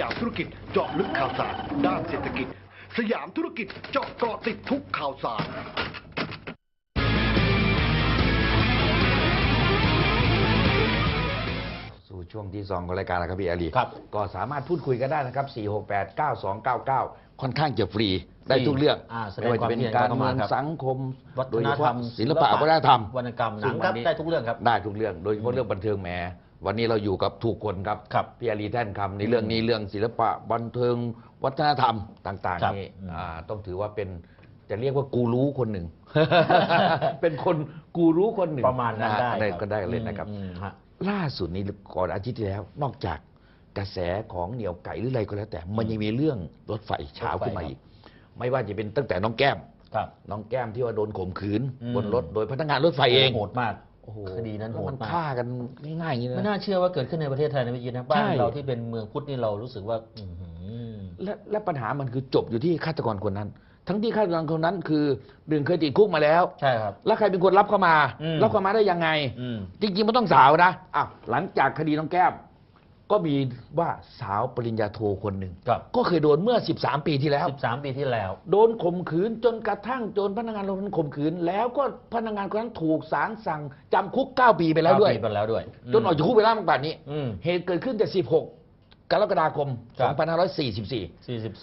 นังสือพิมพ์สยามธุรกิจเจาะลึกข่าวสาร ด้านเศรษฐกิจ สยามธุรกิจเจาะเกาะติดทุกข่าวสาร สู่ช่วงที่สองของรายการแล้วครับพี่อาลีครับก็สามารถพูดคุยกันได้นะครับ 468 9299 ค่อนข้างจะฟรีได้ทุกเรื่องอ่าแสดงไม่ว่าจะเป็นความคิดเห็นการเข้าเมืมาองครับ สังคมวัฒโดยนเฉธรรพาะมศิลปะวัฒนธรรม วรรณกรรมหนังซึ่ครับวัได้ทุกเรื่องครับ ได้ทุกเรื่อง โดยเฉพาะเรื่องบันเทิงแหม วันนี้เราอยู่กับถูกคนครับครับพี่อาลีแท่นคำในเรื่องนี้เรื่องศิลปะบันเทิงวัฒนธรรมต่างครับ ๆนี่อืมอ่าต้องถือว่าเป็นจะเรียกว่ากูรู้คนหนึ่ง เป็นคนกูรู้คนหนึ่งประมาณนั้นได้ได้ครับก็ได้เลยนะครับ อืมฮะ ล่าสุดนี้ก่อนอาทิตย์ที่แล้ว นอกจากกระแสของเหนียวไก่หรืออะไรก็แล้ว แต่มันยังมีเรื่องรถไฟเช้ารถไฟขึ้นมาครับอีก ไม่ว่าจะเป็นตั้งแต่น้องแก้ม ครับ น้องแก้มที่ว่าโดนข่มขืน อืม บนรถโดยพนักงานรถไฟเอง โหดมาก โอ้โหคดีนั้นแล้วโหมัดนมากฆ่ากันง่ายๆอย่างนี้ไม่นะน่าเชื่อว่าเกิดขึ้นในประเทศไทยนะพี่ยินนะบ้าใช่นเราที่เป็นเมืองพุทธนี่เรารู้สึกว่า อื้อหือ และและปัญหามันคือจบอยู่ที่ฆาตกรคนนั้น ทั้งที่ฆาตกรคนนั้นคือหนึ่งเคยติดคุกมาแล้ว ใช่ครับ แล้วใครเป็นคนรับเข้ามา อืม รับเข้ามาได้ยังไง อืม จริงๆมันต้องสาวนะอ้าวหลังจากคดีน้องแก้ม ก็มีว่าสาวปริญญาโทคนหนึ่งครับ ก็เคยโดนเมื่อ 13 ปีที่แล้วสิบสามปีที่แล้ว โดนข่มขืนจนกระทั่งโจนพนักงานคนนั้นข่มขืน แล้วก็พนักงานคนนั้นถูกศาลสั่งจำคุก 9 ปีไปแล้วด้วยเก้าปีไปแล้วด้วยจนออกจากคุกไปแล้วตั้งแต่นี้ อืม เหตุเกิดขึ้นแต่ 16 กรกฎาคม ครับ 2544สี่สิบ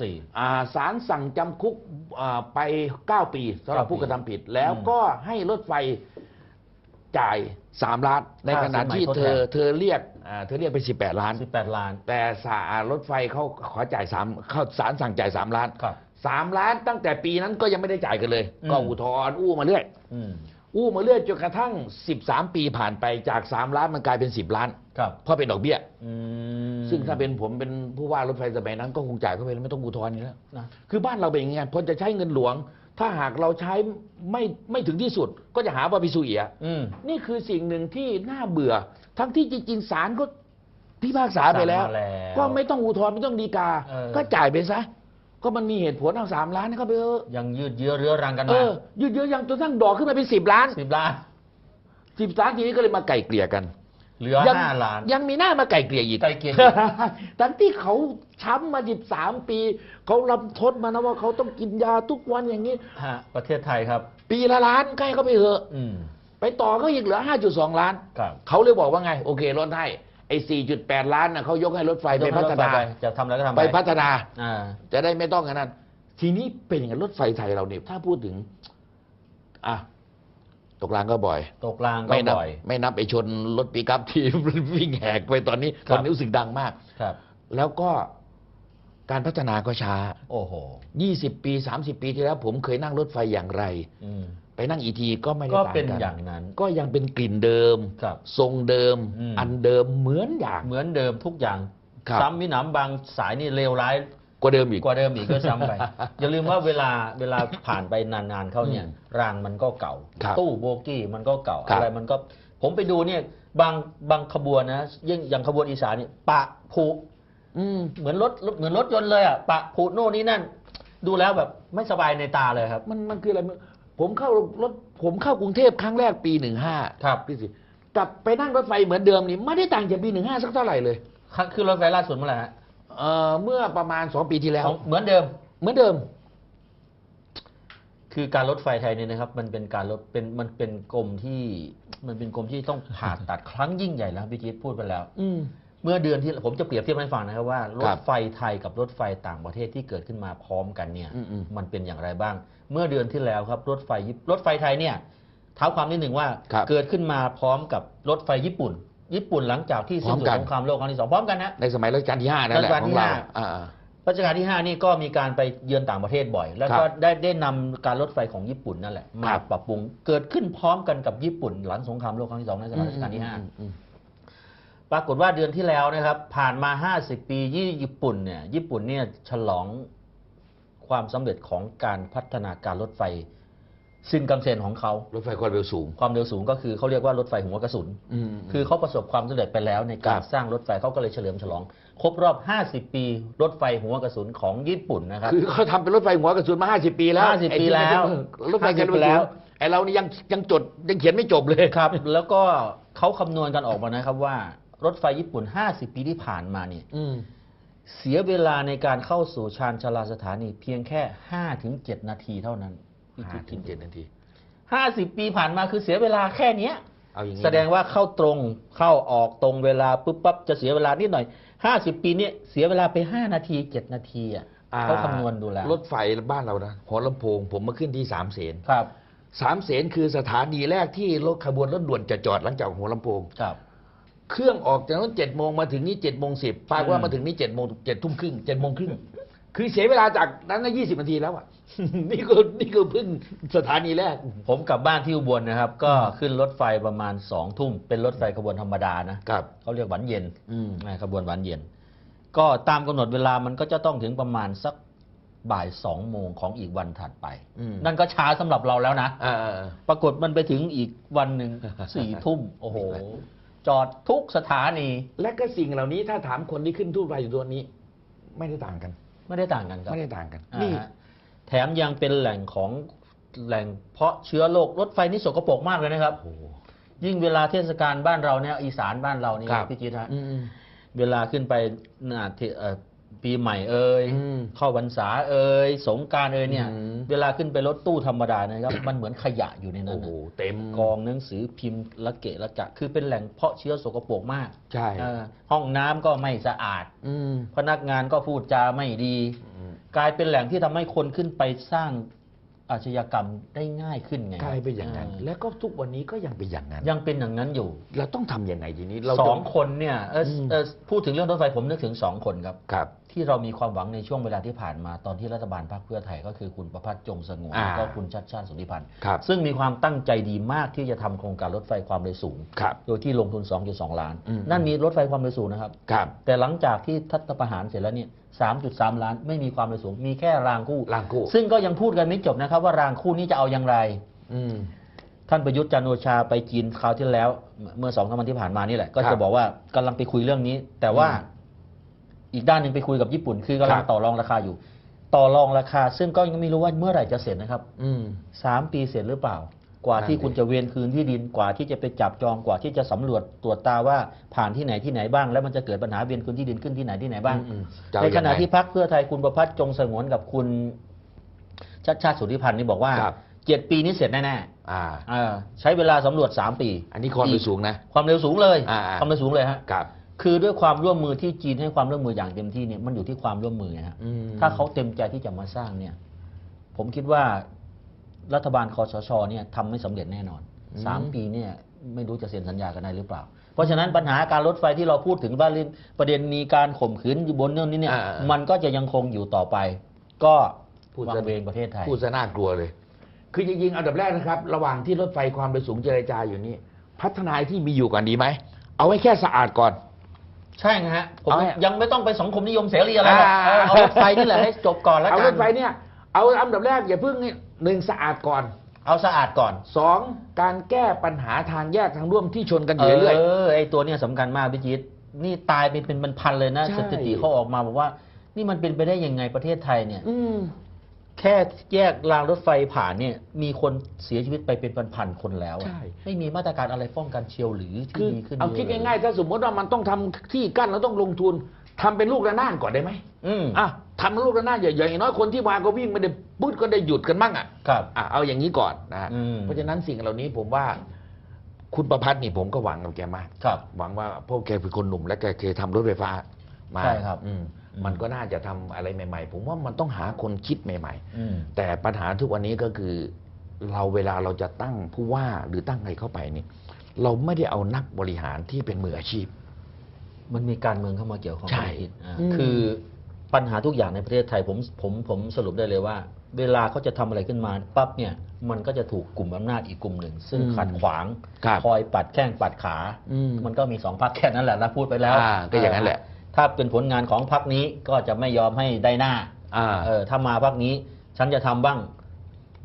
สี่อ่าศาลสั่งจำคุกอ่าไป 9 ปีสำหรับเก้าปีผู้กระทำผิด แล้วก็ให้รถไฟ จ่าย 3 ล้าน ในขณะที่ค่าสินใหม่ทดเธแทนอเธอเรียกอ่าเธอเรียกไป 18 ล้านสิบแปดล้าน แต่สารถไฟเขาขอจ่ายสามเขาศาลสั่งจ่ายสามล้านครับสามล้านตั้งแต่ปีนั้นก็ยังไม่ได้จ่ายกันเลยอืมก็อุทธรณ์อู้มาเรื่อยอืมอู้มาเรื่อยจนกระทั่ง 13 ปีผ่านไปจาก3ล้านมันกลายเป็น 10 ล้านครับเพราะเป็นดอกเบี้ยอืมซึ่งถ้าเป็นผมเป็นผู้ว่ารถไฟสมัยนั้นก็คงจ่ายเข้าไปแล้วไม่ต้องอุทธรณ์นี่แล้วนะคือบ้านเราเป็นอย่างไงพอจะใช้เงินหลวง ถ้าหากเราใช้ไม่ไม่ถึงที่สุด ก็จะหาว่าไปสุเอียอืมนี่คือสิ่งหนึ่งที่น่าเบื่อ ทั้งที่จริงๆศาลก็พิพากษาไปแล้วศาลมาแล้วก็ไม่ต้องอุทธรณ์ไม่ต้องดีกาเออก็จ่ายไปซะก็มันมีเหตุผลเอาสามล้านให้เขาไปเออยังยืดเยื้อเรื้อรังกันเอมาอยืดเยอะยังจนทั้งดอกขึ้นมาเป็นสิบล้านสิบล้านสิบล้านทีนี้ก็เลยมาไก่เกลี่ยกัน เหลือยังห้าล้าน ยังมีหน้ามาไก่เกลี่ยอีกไกลเกลี่ยอีก ทั้งที่เขาช้ำมาสิบสามปี เขาลำทดมานะว่าเขาต้องกินยาทุกวันอย่างนี้ ฮะประเทศไทยครับ ปีละล้านใกล้เขาไปเถอะ อืมไปต่อเขาอีกเหลือ 5.2 ล้าน ครับเขาเลยบอกว่าไง โอเคลดให้ไอ้ 4.8 ล้านนะเขายกให้รถไฟไปพัฒนาไปจะทำอะไรก็ทำไปพัฒนา อ่า จะได้ไม่ต้องกันนั้น ทีนี้เป็นอย่างนั้นรถไฟไทยเราเนี่ยถ้าพูดถึง อะ ตกรางก็บ่อย ตกรางก็ไม่นับบ่อย ไม่นับไอชนรถปีกับที่ วิ่งแหกไปตอนนี้ครับตอนนี้รู้สึกดังมาก ครับ แล้วก็การพัฒนาก็ช้า โอ้โห 20 ปี 30 ปีที่แล้ว ผมเคยนั่งรถไฟอย่างไร อืม ไปนั่งอีทีก็ไม่ได้ก็ต่างเป็นกันอย่างนั้น ก็ยังเป็นกลิ่นเดิม ครับ ทรงเดิมอืมอันเดิมเหมือนอย่าง เหมือนเดิมทุกอย่างครับ ซ้ำมิหนำบางสายนี่เลวร้าย กว่าเดิมอีก กว่าเดิมอีกก็ซ้ำไป อย่าลืมว่าเวลาเวลาผ่านไปนานๆเข้าเนี่ย อืมรางมันก็เก่า ครับตู้โบกี้มันก็เก่าครับอะไรมันก็ ผมไปดูเนี่ยบางบางขบวนนะยิ่งอย่างขบวนอีสานเนี่ยปะผุอืมเหมือนรถเหมือนรถยนต์เลยอะปะผุโน่นนี่นั่น ดูแล้วแบบไม่สบายในตาเลยครับ มันมันคืออะไรไม่ผมเข้ารถผมเข้ากรุงเทพครั้งแรกปีหนึ่งห้าครับ พี่สิกลับไปนั่งรถไฟเหมือนเดิมนี่ไม่ได้ต่างจากปีหนึ่งห้าสักเท่าไหร่เลยครั้งคือรถไฟล่าสุดเมื่อไหร่ฮะ เอ่อเมื่อประมาณสองปีที่แล้ว ของเหมือนเดิม เหมือนเดิม คือการรถไฟไทยเนี่ยนะครับ มันเป็นการรถเป็นมันเป็นกรมที่มันเป็นกรมที่ต้องผ่าตัดครั้งยิ่งใหญ่แล้วพี่จิ๊ดพูดไปแล้ว อืม เมื่อเดือนที่ผมจะเปรียบเทียบให้ฟังนะครับว่ารครัถบไฟไทยกับรถไฟต่างประเทศที่เกิดขึ้นมาพร้อมกันเนี่ย อืมๆมันเป็นอย่างไรบ้าง เมื่อเดือนที่แล้วครับรถไฟญี่รถไฟไทยเนี่ยเท้าความนิดหนึ่งว่าครับ เกิดขึ้นมาพร้อมกับรถไฟญี่ปุ่น ญี่ปุ่นหลังจากที่สิ้นสุดพร้อมกันสงครามโลกครั้งที่สองพร้อมกันนะในสมัยรัชกาลที่ห้านั่นแหละรัชกาลขที่องเราห้าอ่ารัชกาลที่ 5 นี่ก็มีการไปเยือนต่างประเทศบ่อย แล้วก็ครับได้ได้นำการรถไฟของญี่ปุ่นนั่นแหละคมารับปรับปรุงเกิดขึ้นพร้อมกันกับญี่ปุ่น หลังสงครามโลกครั้งที่สองในสมัยรัชกาลที่ห้าอืมอืมปรากฏว่าเดือนที่แล้วนะครับ ผ่านมา 50 ปียี่ญี่ปุ่นเนี่ยญี่ปุ่นเนี่ยฉลองความสำเร็จของการพัฒนาการรถไฟ ซินกัมเซนของเขารถไฟความเร็วสูง ความเร็วสูงก็คือเขาเรียกว่ารถไฟหัวกระสุน อืม คือเขาประสบความสำเร็จไปแล้วในการครับ สร้างรถไฟเขาก็เลยเฉลิมฉลอง ครบรอบ 50 ปีรถไฟหัวกระสุนของญี่ปุ่นนะครับ คือเขาทำเป็นรถไฟหัวกระสุนมา 50 ปีแล้ว50ไอ้ที่ปีแล้ว รถไฟกัน50ปีแล้ว ไอ้เรานี่ยังยังจดยังเขียนไม่จบเลยครับ แล้วก็เขาคำนวณกันออกมานะครับว่ารถไฟญี่ปุ่น 50 ปีที่ผ่านมาเนี่ยอืม เสียเวลาในการเข้าสู่ชานชาลาสถานีเพียงแค่ห้าถึงเจ็ดนาทีเท่านั้น ห้าถึงเจ็ดนาทีห้าสิบปีผ่านมาคือเสียเวลาแค่เนี้ยเอาอย่างนี้แสดงว่าเข้าตรงเข้าออกตรงเวลาปุ๊บปั๊บจะเสียเวลานิดหน่อยห้าสิบปีเนี่ยเสียเวลาไปห้านาทีเจ็ดนาทีอะอ่เขาคำนวณดูแล้วรถไฟบ้านเรานะหัวลำโพงผมมาขึ้นที่สามเสนครับสามเสนคือสถานีแรกที่รถขบวนรถด่วนจะจอดหลังจากหัวลำโพงครับ เครื่องออกจากนั้นเจ็ดโมงมาถึงนี่เจ็ดโมงสิบปรากฏว่าอืมมาถึงนี่เจ็ดโมงเจ็ดทุ่มครึ่งเจ็ดโมงครึ่ง คือเสียเวลาจากนั้นยี่สิบนาทีแล้วอะ นี่ก็นี่ก็เพิ่งสถานีแรก ผมกลับบ้านที่อุบลนะครับ ก็ขึ้นรถไฟประมาณสองทุ่ม เป็นรถไฟขบวนธรรมดานะครับเขาเรียกหวานเย็นอืมอ่าขบวนหวานเย็น ก็ตามกำหนดเวลามันก็จะต้องถึงประมาณสักบ่ายสองโมงของอีกวันถัดไป อืม นั่นก็ช้าสำหรับเราแล้วนะ อ่า ปรากฏมันไปถึงอีกวันหนึ่ง สี่ทุ่ม โอ้โห จอดทุกสถานี และก็สิ่งเหล่านี้ถ้าถามคนที่ขึ้นทูตไฟอยู่ตัวนี้ ไม่ได้ต่างกัน ไม่ได้ต่างกันครับไม่ได้ต่างกันอ่านี่ฮะแถมยังเป็นแหล่งของแหล่งเพาะเชื้อโรครถไฟนี่สกปรกมากเลยนะครับ โอ้โหยิ่งเวลาเทศกาลบ้านเราเนี่ยอีสานบ้านเรานี่ครับ พี่จิตฮะ อืม เวลาขึ้นไปนาเทเอ่อ ปีใหม่เอ่ยอืมเข้าพรรษาเอ่ยสงกรารเอ่ยเนี่ยอืมเวลาขึ้นไปรถตู้ธรรมดานะครับ มันเหมือนขยะอยู่ในนั้โอ้นโหนะเต็มกองหนังสือพิมพ์ละเกะละกะ คือเป็นแหล่งเพาะเชื้อสกปรกมาก ใช่เออห้องน้ำก็ไม่สะอาดอืมพนักงานก็พูดจาไม่ดีอืมกลายเป็นแหล่งที่ทำให้คนขึ้นไปสร้าง อาชญากรรมได้ง่ายขึ้นไงกลายเป็นอย่างนั้นเแล้วก็ทุกวันนี้ก็ยังเป็นอย่างนั้น ยังเป็นอย่างนั้นอยู่ เราต้องทำยังไงทีนี้ เราสจะองคนเนี่ยเอออืมเออพูดถึงเรื่องรถไฟผมนึกถึงสองคนครับ ครับที่เรามีความหวังในช่วงเวลาที่ผ่านมาตอนที่รัฐบาลพรรคเพื่อไทยก็คือคุณประพัฒน์จงสงวนอ่าแล้วก็คุณชัดชาติสุริพันธ์ครับซึ่งมีความตั้งใจดีมากที่จะทำโครงการรถไฟความเร็วสูง ครับโดยที่ลงทุน 2.2 ล้าน อืม นั่นมีรถไฟความเร็วสูงนะครับ ครับ แต่หลังจากที่ทัฐประหารเสร็จแล้วเนี่ย 3.3 ล้านไม่มีความเร็วสูง มีแค่รางคู่ รางคู่ ซึ่งก็ยังพูดกันไม่จบนะครับ ว่ารางคู่นี้จะเอาอย่างไร อืม ท่านประยุทธ์จันทร์โอชาไปจีนคราวที่แล้ว เมื่อสองสามวันที่ผ่านมานี่แหละ ก็ครัจะบบอกว่ากำลังไปคุยเรื่องนี้ แต่ว่าอืม อีกด้านหนึ่งไปคุยกับญี่ปุ่น คือกำลัคงรับต่อรองราคาอยู่ ต่อรองราคา ซึ่งก็ยังไม่รู้ว่าเมื่อไหร่จะเสร็จนะครับอืม สามปีเสร็จหรือเปล่า กว่าที่นั่นดิคุณจะเวียนคืนที่ดินกว่าที่จะไปจับจองกว่าที่จะสำรวจตรวจตาว่าผ่านที่ไหนที่ไหนบ้าง แล้วมันจะเกิดปัญหาเวียนคืนที่ดินขึ้นที่ไหนที่ไหนบ้าง อืมจะเอาในขณะยังไงที่พักเพื่อไทยคุณประพัฒน์จงสงวนกับคุณชัดชาติสุริพันธ์นี่บอกว่าครับ เจ็ดปีนี้เสร็จแน่อ่าๆอ่าใช้เวลาสำรวจสามปีอันนี้ความเร็วสูงนะ ความเร็วสูงเลยอ่าๆ ความเร็วสูงเลยฮะ ครับ คือด้วยความร่วมมือที่จีนให้ความร่วมมืออย่างเต็มที่เนี่ยมันอยู่ที่ความร่วมมือไงฮะอืม ถ้าเขาเต็มใจที่จะมาสร้างเนี่ย ผมคิดว่ารัฐบาลคอสชเนี่ยทำไม่สำเร็จแน่นอนอืมสามปีเนี่ยไม่รู้จะเซ็นสัญญากันได้หรือเปล่า เพราะฉะนั้นปัญหาการรถไฟที่เราพูดถึงว่าเรื่องประเด็นมีการข่มขืนอยู่บนเรื่องนี้เนี่ยอ่าๆ มันก็จะยังคงอยู่ต่อไป ก็พูดวาซะงเวงประเทศไทย พูดซะน่ากลัวเลย คือจริงๆอันดับแรกนะครับ ระหว่างที่รถไฟความเร็วสูงเจรจาอยู่นี่พัฒนาที่มีอยู่ก่อนดีไหม เอาไว้แค่สะอาดก่อน ใช่นะฮะผมเอาไง ยังไม่ต้องไปสังคมนิยมเสรีอะไรหรอกอ่าเออเอารถไฟนี่แหละให้จบก่อนแล้วเอากัรนถไฟเนี่ย เอาอันดับแรกอย่าเพิ่งนี่หนึ่งสะอาดก่อนเอาสะอาดก่อนสองการแก้ปัญหาทางแยกทางร่วมที่ชนกันอยู่เรื่อย เออไอตัวเนี้ยสำคัญมากพี่จิตนี่ตายเป็นเป็นพันๆเลยนะใช่ สถิติเขาออกมาบอกว่า นี่มันเป็นไปได้ยังไงประเทศไทยเนี่ยอืม แค่แยกรางรถไฟผ่านเนี่ยมีคนเสียชีวิตไปเป็นพันๆคนแล้วอะใช่ ไม่มีมาตรการอะไรป้องกันเชียวหรือคืที่อดีขึ้นเอาคิดลง่ายๆถ้าสมมติว่ามันต้องทำที่กั้นแล้วต้องลงทุนทำเป็นลูกระนาดก่อนได้ไหมอืมอะทำลูกระนาดใหญ่ๆอย่างน้อยคนที่มาก็วิ่งไม่ได้ปุ๊ดก็ได้หยุดกันบ้างอะครับ อะเอาอย่างนี้ก่อนนะฮะอืม เพราะฉะนั้นสิ่งเหล่านี้ผมว่า คุณประพัฒน์นี่ผมก็หวังกับแกมาก ครับ หวังว่าเพราะแกเป็นคนหนุ่มและแกเคยทำรถไฟฟ้ามาใช่ครับ อืมอื มมันก็น่าจะทำอะไรใหม่ ๆ ผมว่ามันต้องหาคนคิดใหม่อืมๆแต่ปัญหาทุกวันนี้ก็คือ เราเวลาเราจะตั้งผู้ว่าหรือตั้งใครเข้าไปนี่ เราไม่ได้เอานักบริหารที่เป็นมืออาชีพ มันมีการเมืองเข้ามาเกี่ยวข้องใช่พี่จิตอ่าอืมคือปัญหาทุกอย่างในประเทศไทยผมผมผมสรุปได้เลยว่า เวลาเขาจะทำอะไรขึ้นมาปั๊บเนี่ยมันก็จะถูกกลุ่มอำนาจอีกกลุ่มหนึ่ง ซึ่งอืมขัดขวางครับคอยปัดแข้งปัดขาอืมมันก็มีสองพักแค่นั้นแหละนะพูดไปแล้วอ่าก็อย่างนั้นแหละ ถ้าเป็นผลงานของพักนี้ก็จะไม่ยอมให้ได้หน้าอ่าเออถ้ามาพักนี้ ฉันจะทำบ้าง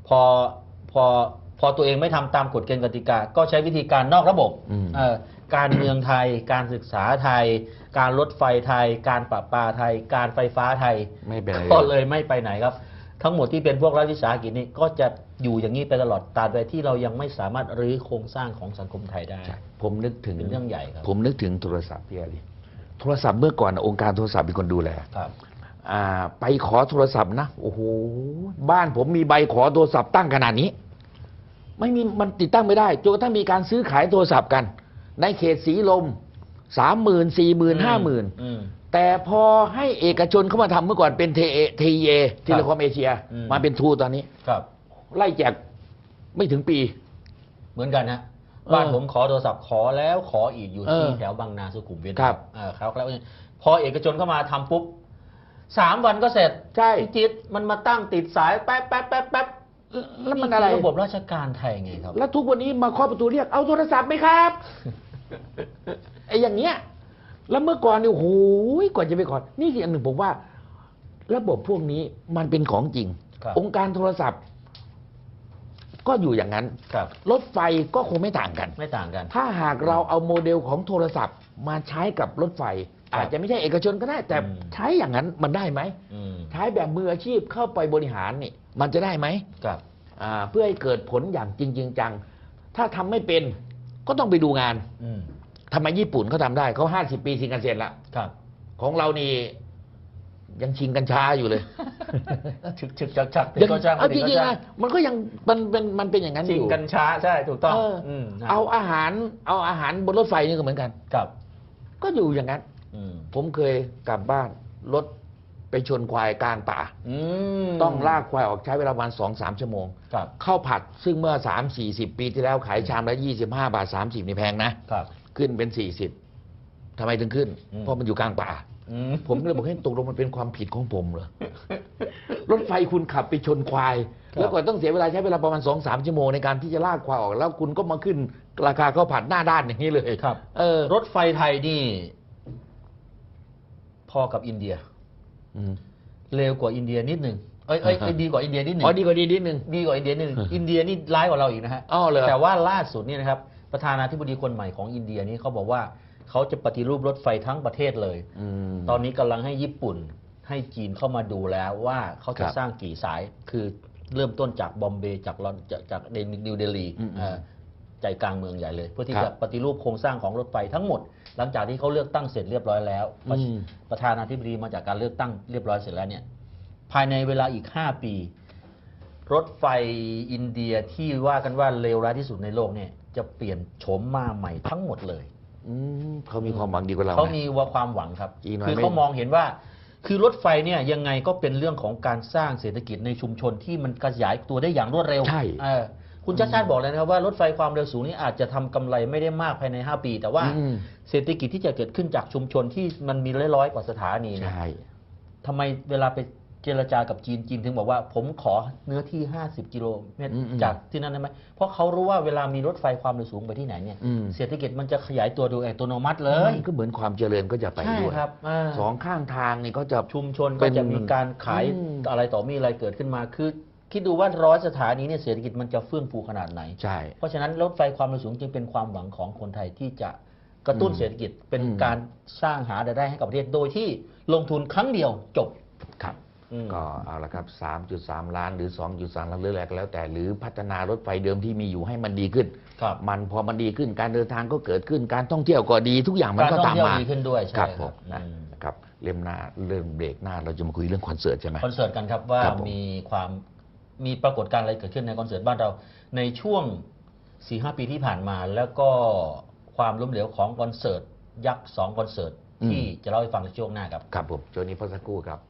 พอพอพอตัวเองไม่ทำตามกฎเกณฑ์กติกา ก็ใช้วิธีการนอกระบบอืมเออการเมืองไทย การศึกษาไทย การรถไฟไทย การประปาไทย การไฟฟ้าไทยไม่เป็นไรก็เลยไม่ไปไหนครับ ทั้งหมดที่เป็นพวกรัฐวิสาหกิจนี่ก็จะอยู่อย่างนี้ไปตลอดตราบใดที่เรายังไม่สามารถรื้อโครงสร้างของสังคมไทยได้ใช่ผมนึกถึงเป็นเรื่องใหญ่ครับ ผมนึกถึงโทรศัพท์พี่อาลี โทรศัพท์เมื่อก่อนน่ะองค์การโทรศัพท์เป็นคนดูแลครับ อ่า ไปขอโทรศัพท์นะโอ้โหบ้านผมมีใบขอโทรศัพท์ตั้งขนาดนี้ ไม่มีมันติดตั้งไม่ได้จนกระทั่งมีการซื้อขายโทรศัพท์กัน ในเขตสีลมสามหมื่นสี่หมื่นห้าหมื่นอืม แต่พอให้เอกชนเข้ามาทำเมื่อก่อนเป็นเทเอทีเอทีเลคอมเอเชียอืม มาเป็นทูตอนนี้ ครับ ไล่แจกไม่ถึงปี เหมือนกันนะเออ บ้านผมขอโทรศัพท์ขอแล้วขออีกอยู่ที่เออแถวบางนาสุขุมวิทครับเออครับแล้วพอเอกชนเข้ามาทำปุ๊บสามวันก็เสร็จใช่พี่จิตมันมาตั้งติดสายแป๊บแป๊บแป๊บแป๊บแล้วมันอะไรคืระบบราชการไทยไงครับ แล้วทุกวันนี้มาเคาะประตูเรียกเอาโทรศัพท์ไหมครับไอ้อย่างเงี้ย แล้วเมื่อก่อนเนี่ยโอ้โหกว่าจะไปขอนี่คืออันหนึ่งผมว่า ระบบพวกนี้มันเป็นของจริงครับองค์การโทรศัพท์ ก็อยู่อย่างนั้น ครับ รถไฟก็คงไม่ต่างกัน ไม่ต่างกัน ถ้าหากเราเอาโมเดลของโทรศัพท์มาใช้กับรถไฟ ครับอาจจะไม่ใช่เอกชนก็ได้ แต่อืม ใช้อย่างนั้นมันได้ไหม อืมใช้แบบมืออาชีพเข้าไปบริหารนี่มันจะได้ไหมครับ อ่าเพื่อให้เกิดผลอย่างจริงๆจังถ้าทำไม่เป็นก็ต้องไปดูงานอืมทำไมญี่ปุ่นเขาทำได้เขาห้าสิบปีชิงกันเสร็จละครับ ของเรานี่ ยังชิงกันช้าอยู่เลยฉึกฉึกจักจักยังก็จ้างเอาจก็ริงๆจ้านะมันก็ยังมันเป็นมันเป็นอย่างนั้นอชิงยู่กันช้าใช่ถูกต้องเออมนะเอาอาหารเอาอาหารบนรถไฟนี่ก็เหมือนกัน ครับก็อยู่อย่างนั้น อืมผมเคยกลับบ้านรถไปชนควายกลางป่า อืมต้องลากควายออกใช้เวลาประมาณสองสามชั่วโมงครับข้าวผัดซึ่งเมื่อสามสี่สิบปีที่แล้วขายชามละยี่สิบห้าบาทสามสิบนี่แพงนะ ครับ ขึ้นเป็นสี่สิบทำไมถึงขึ้น อืม เพราะมันอยู่กลางป่าอืม ผมก็เลยบอกให้ตกลงมันเป็นความผิดของผมเหรอ รถไฟคุณขับไปชนควายครับแล้วก็ต้องเสียเวลาใช้เวลาประมาณสองสามชั่วโมงในการที่จะลากควายออก แล้วคุณก็มาขึ้นราคาข้าวผัดหน้าด้านอย่างนี้เลยครับเออรถไฟไทยนี่ พอกับอินเดียอืมเร็วกว่าอินเดียนิดหนึ่งเอ้ยเอ้ยอ่าฮะเอ้ยดีกว่าอินเดียนิดหนึ่งอ๋อดีกว่าดีนิดนึงดีกว่าอินเดียนิดหนึ่งอินเดียนี่ร้ายกว่าเราอีกนะฮะอ้าวเหรอแต่ว่าล่าสุดนี่นะครับประธานาธิบดีคนใหม่ของอินเดียนี่เขาบอกว่า เขาจะปฏิรูปรถไฟทั้งประเทศเลยอืมตอนนี้กำลังให้ญี่ปุ่นให้จีนเข้ามาดูแล้วว่าเขาจะครับสร้างกี่สายคือเริ่มต้นจากบอมเบย์จากลอนจากจากเดนิวเดลีอืมเอ่อใจกลางเมืองใหญ่เลย เพื่อที่ครัจะบปฏิรูปโครงสร้างของรถไฟทั้งหมด หลังจากที่เขาเลือกตั้งเสร็จเรียบร้อยแล้วประอืมประธานาธิบดีมาจากการเลือกตั้งเรียบร้อยเสร็จแล้วเนี่ยภายในเวลาอีก 5 ปี รถไฟอินเดียที่ว่ากันว่าเลวร้ายที่สุดในโลกเนี่ยจะเปลี่ยนโฉมมาใหม่ทั้งหมดเลย อืมเขามีความหวังดีกว่าเราเขานะมีว่าความหวังครับ อีกหน่อยคือไม่เขามองเห็นว่า คือรถไฟเนี่ยยังไงก็เป็นเรื่องของการสร้างเศรษฐกิจในชุมชนที่มันขยายตัวได้อย่างรวดเร็วใช่ เออคุณชาติชาติบอกเลยนะครับว่ารถไฟความเร็วสูงนี้อาจจะทำกำไรไม่ได้มากภายใน 5 ปี แต่ว่าอืม เศรษฐกิจที่จะเกิดขึ้นจากชุมชนที่มันมีร้อยๆกว่าสถานีเนี่ย ใช่ ทำไมเวลาไป เจรจากับจีนจีนถึงบอกว่า ผมขอเนื้อที่ 50 กิโลเมตรอืมอืมจากที่นั่นได้ไหมเพราะเขารู้ว่าเวลามีรถไฟความเร็วสูงไปที่ไหนเนี่ยอืม เศรษฐกิจมันจะขยายตัวโดยอัตโนมัติเลยมันก็เหมือนความเจริญก็จะไปใช่ด้วยครับาสองข้างทางนี่ก็จะ ชุมชนเป็ก็นจะมีการขายอืม อะไรต่อมีอะไรเกิดขึ้นมา คือ คิดดูว่าร้อยสถานีเนี่ยเศรษฐกิจมันจะเฟื่องฟูขนาดไหน ใช่ เพราะฉะนั้นรถไฟความเร็วสูงจึงเป็นความหวังของคนไทยที่จะกระตุ้นอืมเศรษฐกิจเป็นอืม การสร้างหารายได้ให้กับประเทศโดยที่ลงทุนครั้งเดียวจบครับอืม ก็เอาละครับ 3.3 ล้านหรือ 2.3 ล้านหรืออะไรก็แล้ว แต่หรือพัฒนารถไฟเดิมที่มีอยู่ให้มันดีขึ้นครับมันพอมันดีขึ้นการเดินทางก็เกิดขึ้นการท่องเที่ยวก็ดีทุกอย่างมันการก็ท่อตางมเที่ยวมาดีขึ้นด้วยใช่ครับครับผมนะอืมนะครับเล่มหน้าเริ่มเบรกหน้าเราจะมาคุยเรื่องคอนเสิร์ตใช่ไหมคอนเสิร์ตกันครับว่าครับผมมีความมีปรากฏการณ์อะไรเกิดขึ้นในคอนเสิร์ตบ้านเรา ในช่วง4ีหปีที่ผ่านมา แล้วก็ความล้มเหลวของคอนเสิร์ตยักษ์สองคอนเสิร์ตที่จะเล่าให้ฟังในช่วงหน้าครับครับผมช่วงนี้พักสักครู่ครับ